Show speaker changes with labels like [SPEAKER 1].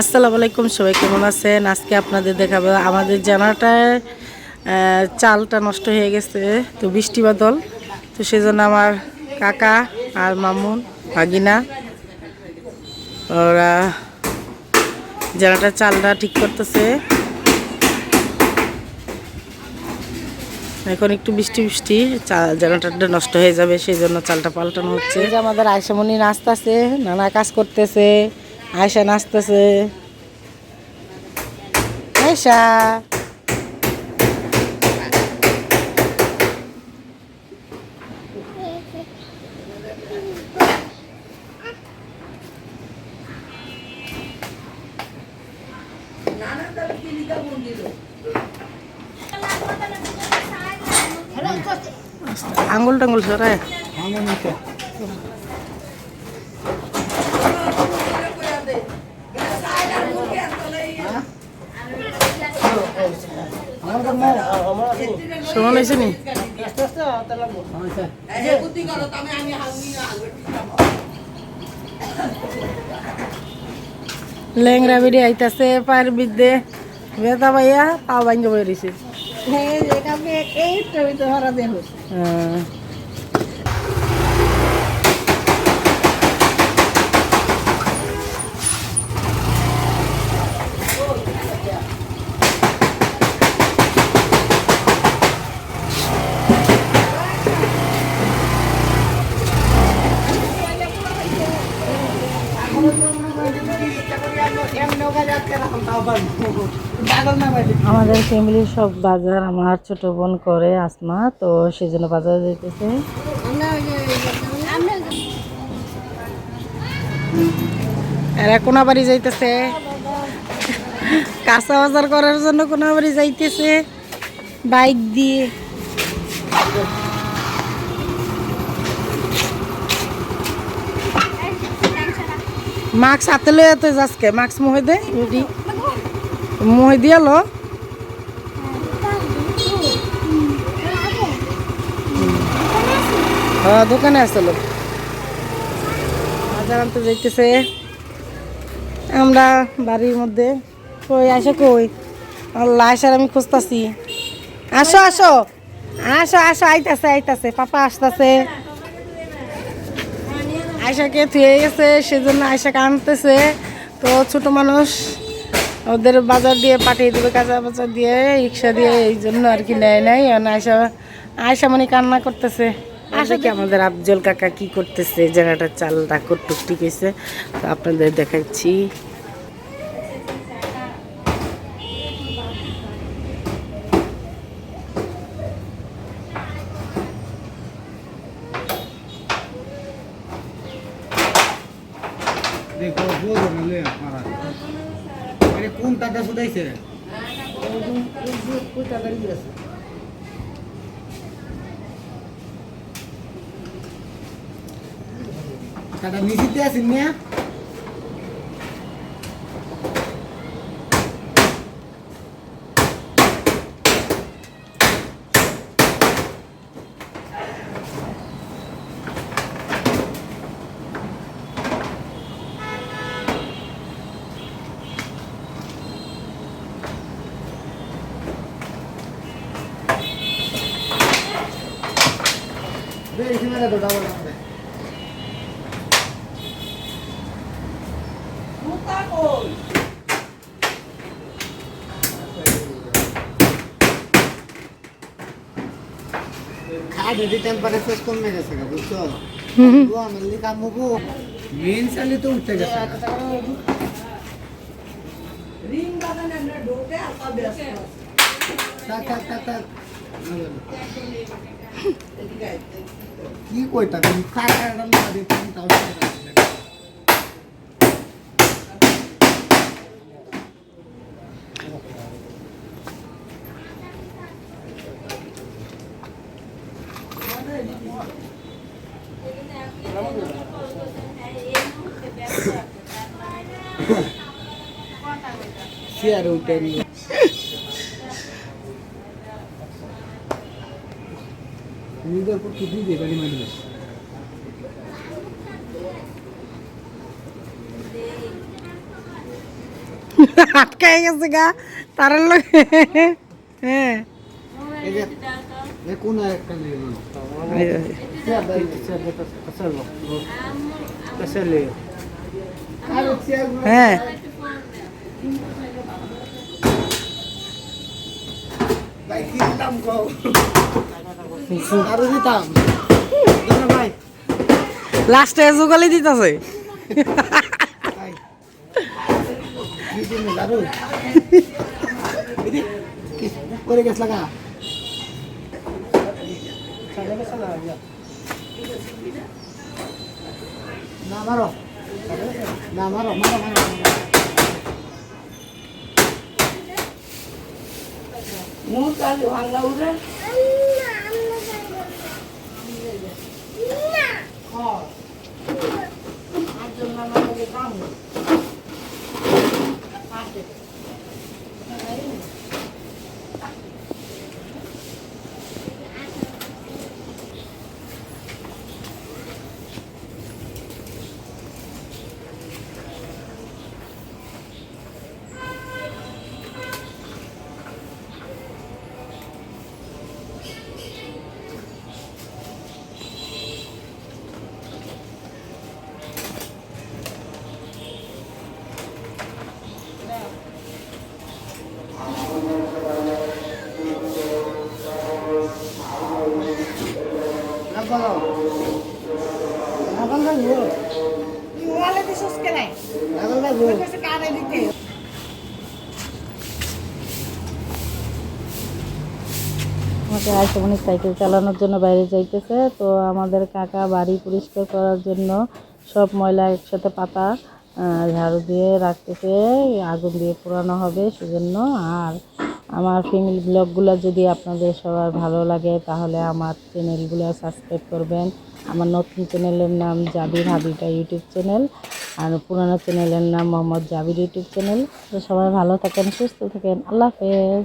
[SPEAKER 1] আসসালামু আলাইকুম, সবাই কেমন আছেন? আজকে আপনাদের দেখাবো, আমাদের জানাটায় চালটা নষ্ট হয়ে গেছে, তো বৃষ্টি বাদল। তো সেজন্য আমার কাকা আর মামুন, ভাগিনা, ওরা জানাটার চালটা ঠিক করতেছে। এখন একটু বৃষ্টি বৃষ্টি চাল জানাটাটা নষ্ট হয়ে যাবে সেই জন্য চালটা পাল্টানো হচ্ছে। আমাদের আয়সামণি নাচতেছে, নানা কাজ করতেছে। আয়সা নাচতেছে আয়সা আঙ্গুল টাঙ্গুল সরায়। সমান হয়েছে নি লেংরা বেরিয়ে আইতাছে পায়ের বিদ্যে। বেতা ভাইয়া পা ভাঙ্গ বেরিয়েছে হ্যাঁ। আমাদের ফ্যামিলির সব বাজার আমার ছোট বোন করে আসমা, তো সেজন্য বাজারে যেতেছে এরা কোনাবাড়ি যাইতেছে? কাঁচা বাজার করার জন্য কোনাবাড়ি যাইতেছে? বাইক দিয়ে। মাস্ক হাতে লয়ে তো যাসকে, মাস্ক মুহে দে। রুটি মুহে দিয়ে লো। হ্যাঁ দোকানে আসলো বাজার আনতে যাইতেছে। আমরা বাড়ির মধ্যে কই, আসো কই? আল্লাহ, আসার আমি খুঁজতাছি। আসো আসো। আসো আসো, আইতাছে আইতাছে। পাপা আসতেছে। আয়সাকে থুয়ে গেছে, সেজন্য আয়সাকে আনতেছে। তো ছোট মানুষ ওদের বাজার দিয়ে পাঠিয়ে দেবে কাঁচা বাজার দিয়ে রিক্সা দিয়ে এই জন্য আর কি নেয় নাই। আয়সা আয়সা মানে কান্না করতেছে। আসা কি আমাদের আফজল কাকা কি করতেছে? জায়গাটা চালটা টুকটি হয়েছে? তো আপনাদের দেখাচ্ছি।
[SPEAKER 2] দেখো আরে কোন টাকা শুধাইছে টাকা নিচিতে আছেন না বেশি মেলা তো ডাবল আছে খাদ্য টেম্পারেচার কমে গেছে গা, বুঝছো ও আমার লিখা মুগু মেন সালি তো উঠে গেছে গা। থাক, থাক, থাক, থাক। কি কইতা তুমি খাই রান্না দিয়ে তুমি তাও। চেয়ারে উঠে নিয়ে নিজের উপর কি দিয়ে গাড়ি মারি
[SPEAKER 1] আটকাই গেছে গা তার লোক হ্যাঁ
[SPEAKER 2] এই যে এ কোন একটা নিয়ে গেল
[SPEAKER 1] এই যে,
[SPEAKER 2] আরে চেয়ার
[SPEAKER 1] হ্যাঁ
[SPEAKER 2] ভাই কি দাম কও আরও দিতাম ভাই
[SPEAKER 1] লাস্টে জোগালি দিতেছে।
[SPEAKER 2] করে গেছ লাগা? না মারো না মারো মারো মারো না বলো আগল 누.
[SPEAKER 1] আমাকে আয়সামণি সাইকেল চালানোর জন্য বাইরে যাইতেছে, তো আমাদের কাকা বাড়ি পরিষ্কার করার জন্য সব ময়লা একসাথে পাতা ঝাড়ু দিয়ে রাখতেছে আগুন দিয়ে পোড়ানো হবে সেজন্য। আর আমার ফ্যামিলি ব্লগগুলো যদি আপনাদের সবার ভালো লাগে, তাহলে আমার চ্যানেলগুলো সাবস্ক্রাইব করবেন। আমার নতুন চ্যানেলের নাম জাবির হাবিটা ইউটিউব চ্যানেল আর পুরানো চ্যানেলের নাম মোহাম্মদ জাবির ইউটিউব চ্যানেল তো সবাই ভালো থাকেন, সুস্থ থাকেন। আল্লাহ হাফেজ।